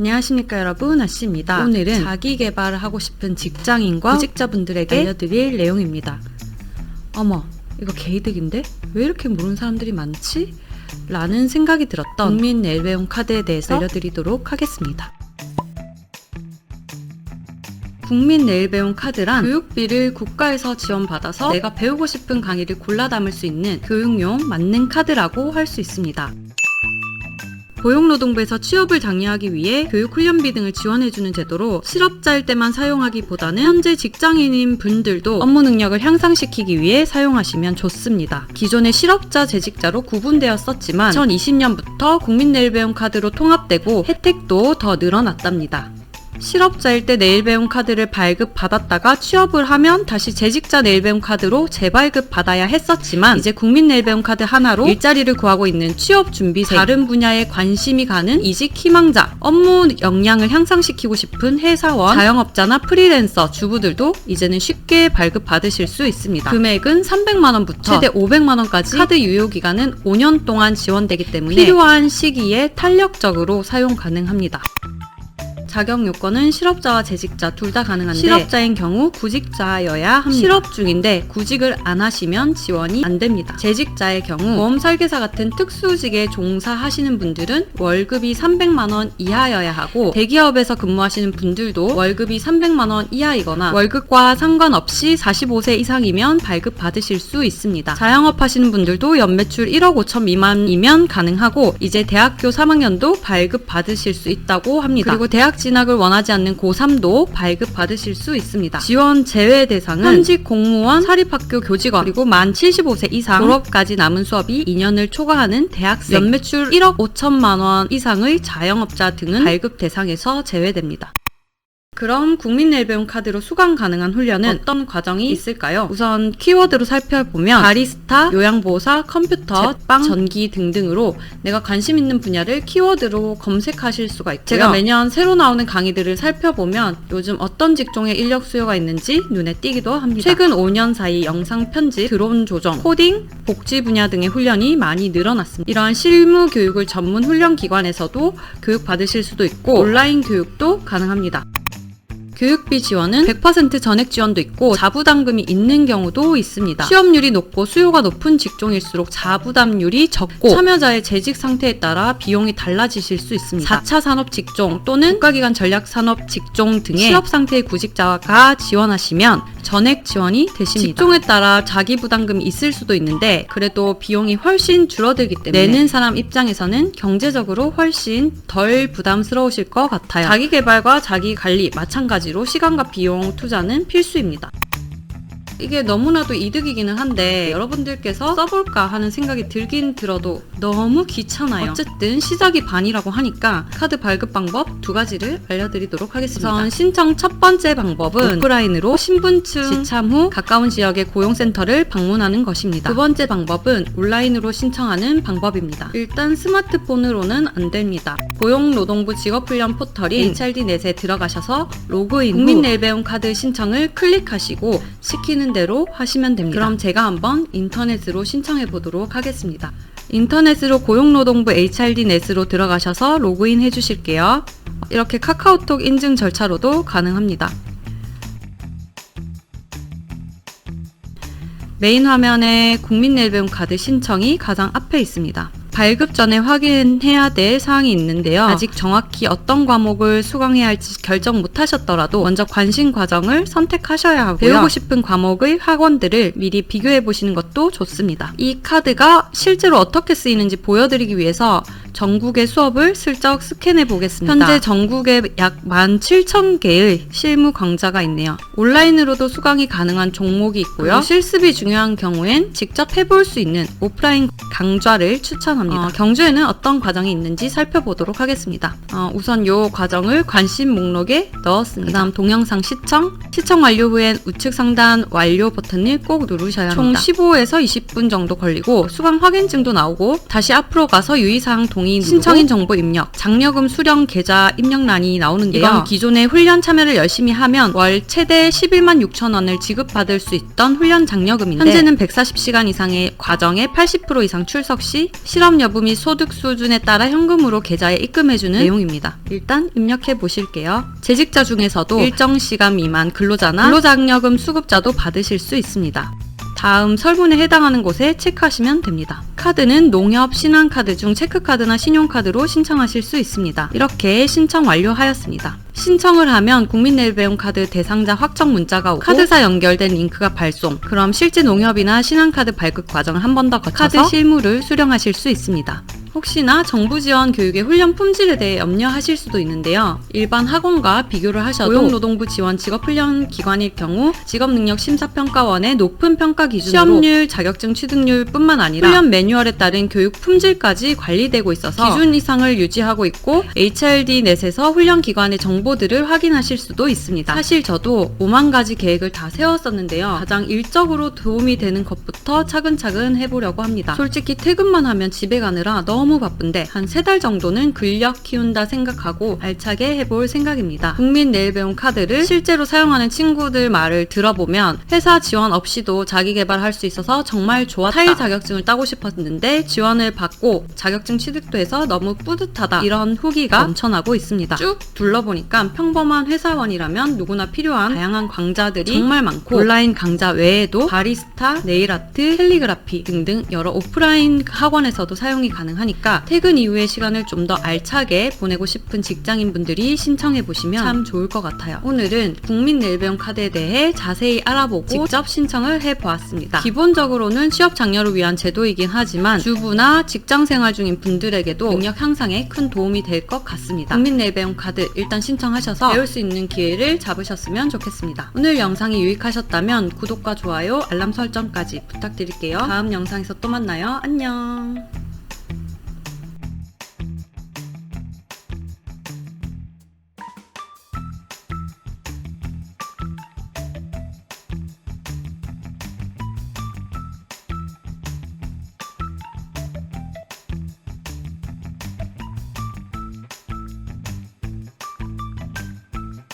안녕하십니까 여러분 아씨입니다. 오늘은 자기 개발을 하고 싶은 직장인과 구직자분들에게 알려드릴 내용입니다. 어머 이거 개이득인데 왜 이렇게 모르는 사람들이 많지? 라는 생각이 들었던 국민 내일배움 카드에 대해서 알려드리도록 하겠습니다. 국민 내일배움 카드란 교육비를 국가에서 지원받아서 내가 배우고 싶은 강의를 골라 담을 수 있는 교육용 만능 카드라고 할 수 있습니다. 고용노동부에서 취업을 장려하기 위해 교육 훈련비 등을 지원해주는 제도로 실업자일 때만 사용하기보다는 현재 직장인인 분들도 업무 능력을 향상시키기 위해 사용하시면 좋습니다. 기존의 실업자, 재직자로 구분되었었지만 2020년부터 국민내일배움 카드로 통합되고 혜택도 더 늘어났답니다. 실업자일 때 내일 배움 카드를 발급 받았다가 취업을 하면 다시 재직자 내일 배움 카드로 재발급 받아야 했었지만 이제 국민 내일 배움 카드 하나로 일자리를 구하고 있는 취업 준비생, 다른 분야에 관심이 가는 이직 희망자, 업무 역량을 향상시키고 싶은 회사원, 자영업자나 프리랜서, 주부들도 이제는 쉽게 발급 받으실 수 있습니다. 금액은 300만 원부터 최대 500만 원까지 카드 유효 기간은 5년 동안 지원되기 때문에 필요한 시기에 탄력적으로 사용 가능합니다. 자격 요건은 실업자와 재직자 둘 다 가능한데 실업자인 경우 구직자여야 합니다. 실업 중인데 구직을 안 하시면 지원이 안 됩니다. 재직자의 경우 보험 설계사 같은 특수직에 종사하시는 분들은 월급이 300만 원 이하여야 하고 대기업에서 근무하시는 분들도 월급이 300만 원 이하이거나 월급과 상관없이 45세 이상이면 발급 받으실 수 있습니다. 자영업 하시는 분들도 연매출 1억 5천 미만이면 가능하고 이제 대학교 3학년도 발급 받으실 수 있다고 합니다. 그리고 대학 진학을 원하지 않는 고3도 발급 받으실 수 있습니다. 지원 제외 대상은 현직 공무원, 사립학교 교직원, 그리고 만 75세 이상 졸업까지 남은 수업이 2년을 초과하는 대학생, 연매출 1억 5천만 원 이상의 자영업자 등은 발급 대상에서 제외됩니다. 그럼 국민 내일배움 카드로 수강 가능한 훈련은 어떤 과정이 있을까요? 우선 키워드로 살펴보면 바리스타, 요양보호사, 컴퓨터, 제빵, 전기 등등으로 내가 관심 있는 분야를 키워드로 검색하실 수가 있고요. 제가 매년 새로 나오는 강의들을 살펴보면 요즘 어떤 직종의 인력 수요가 있는지 눈에 띄기도 합니다. 최근 5년 사이 영상 편집, 드론 조정, 코딩, 복지 분야 등의 훈련이 많이 늘어났습니다. 이러한 실무 교육을 전문 훈련 기관에서도 교육 받으실 수도 있고 온라인 교육도 가능합니다. 교육비 지원은 100% 전액 지원도 있고 자부담금이 있는 경우도 있습니다. 취업률이 높고 수요가 높은 직종일수록 자부담률이 적고 참여자의 재직 상태에 따라 비용이 달라지실 수 있습니다. 4차 산업 직종 또는 국가기관 전략 산업 직종 등의 실업 상태의 구직자가 지원하시면 전액 지원이 되십니다. 직종에 따라 자기 부담금이 있을 수도 있는데 그래도 비용이 훨씬 줄어들기 때문에 내는 사람 입장에서는 경제적으로 훨씬 덜 부담스러우실 것 같아요. 자기 개발과 자기 관리 마찬가지로 시간과 비용 투자는 필수입니다. 이게 너무나도 이득이기는 한데 여러분들께서 써볼까 하는 생각이 들긴 들어도 너무 귀찮아요. 어쨌든 시작이 반이라고 하니까 카드 발급 방법 두 가지를 알려드리도록 하겠습니다. 우선 신청 첫 번째 방법은 오프라인으로 신분증 지참 후 가까운 지역의 고용센터를 방문하는 것입니다. 두 번째 방법은 온라인으로 신청하는 방법입니다. 일단 스마트폰으로는 안 됩니다. 고용노동부 직업훈련 포털인 HRD넷에 들어가셔서 로그인 후 국민내일배움 카드 신청을 클릭하시고 시키는 대로 하시면 됩니다. 그럼 제가 한번 인터넷으로 신청해 보도록 하겠습니다. 인터넷으로 고용노동부 HRD넷으로 들어가셔서 로그인 해 주실게요. 이렇게 카카오톡 인증 절차로도 가능합니다. 메인 화면에 국민내일배움 카드 신청이 가장 앞에 있습니다. 발급 전에 확인해야 될 사항이 있는데요. 아직 정확히 어떤 과목을 수강해야 할지 결정 못 하셨더라도 먼저 관심 과정을 선택하셔야 하고요. 배우고 싶은 과목의 학원들을 미리 비교해 보시는 것도 좋습니다. 이 카드가 실제로 어떻게 쓰이는지 보여드리기 위해서 전국의 수업을 슬쩍 스캔해 보겠습니다. 현재 전국에 약 17,000개의 실무 강좌가 있네요. 온라인으로도 수강이 가능한 종목이 있고요. 실습이 중요한 경우엔 직접 해볼 수 있는 오프라인 강좌를 추천합니다. 어, 경주에는 어떤 과정이 있는지 살펴보도록 하겠습니다. 어, 우선 요 과정을 관심 목록에 넣었습니다. 그다음 동영상 시청, 시청 완료 후엔 우측 상단 완료 버튼을 꼭 누르셔야 합니다. 총 15에서 20분 정도 걸리고 수강 확인증도 나오고 다시 앞으로 가서 유의사항 동 동의 누르고 신청인 정보 입력, 장려금 수령 계좌 입력란이 나오는데요. 이건 기존에 훈련 참여를 열심히 하면 월 최대 11만 6천 원을 지급받을 수 있던 훈련 장려금인데 현재는 140시간 이상의 과정에 80% 이상 출석 시 실업 여부 및 소득 수준에 따라 현금으로 계좌에 입금해주는 내용입니다. 일단 입력해 보실게요. 재직자 중에서도 일정 시간 미만 근로자나 근로장려금 수급자도 받으실 수 있습니다. 다음 설문에 해당하는 곳에 체크하시면 됩니다. 카드는 농협 신한카드 중 체크카드나 신용카드로 신청하실 수 있습니다. 이렇게 신청 완료하였습니다. 신청을 하면 국민내일배움카드 대상자 확정 문자가 오고 카드사 연결된 링크가 발송 그럼 실제 농협이나 신한카드 발급 과정을 한 번 더 거쳐서 카드 실물을 수령하실 수 있습니다. 혹시나 정부 지원 교육의 훈련 품질에 대해 염려하실 수도 있는데요. 일반 학원과 비교를 하셔도 고용노동부 지원 직업훈련 기관일 경우 직업능력심사평가원의 높은 평가 기준으로 시험률, 자격증 취득률 뿐만 아니라 훈련 매뉴얼에 따른 교육 품질까지 관리되고 있어서 기준 이상을 유지하고 있고 HRD 넷에서 훈련 기관의 정보들을 확인하실 수도 있습니다. 사실 저도 5만 가지 계획을 다 세웠었는데요. 가장 일적으로 도움이 되는 것부터 차근차근 해보려고 합니다. 솔직히 퇴근만 하면 집에 가느라 너무 바쁜데 한 세 달 정도는 근력 키운다 생각하고 알차게 해볼 생각입니다. 국민 내일 배움 카드를 실제로 사용하는 친구들 말을 들어보면 회사 지원 없이도 자기 개발할 수 있어서 정말 좋았다. 타일 자격증을 따고 싶었는데 지원을 받고 자격증 취득도 해서 너무 뿌듯하다. 이런 후기가 넘쳐나고 있습니다. 쭉 둘러보니까 평범한 회사원이라면 누구나 필요한 다양한 강좌들이 정말 많고 온라인 강좌 외에도 바리스타, 네일아트, 캘리그라피 등등 여러 오프라인 학원에서도 사용이 가능하니까 퇴근 이후의 시간을 좀 더 알차게 보내고 싶은 직장인분들이 신청해 보시면 참 좋을 것 같아요. 오늘은 국민 내일배움 카드에 대해 자세히 알아보고 직접 신청을 해 보았습니다. 기본적으로는 취업 장려를 위한 제도이긴 하지만 주부나 직장 생활 중인 분들에게도 능력 향상에 큰 도움이 될 것 같습니다. 국민 내일배움 카드 일단 신청하셔서 배울 수 있는 기회를 잡으셨으면 좋겠습니다. 오늘 영상이 유익하셨다면 구독과 좋아요, 알람 설정까지 부탁드릴게요. 다음 영상에서 또 만나요. 안녕.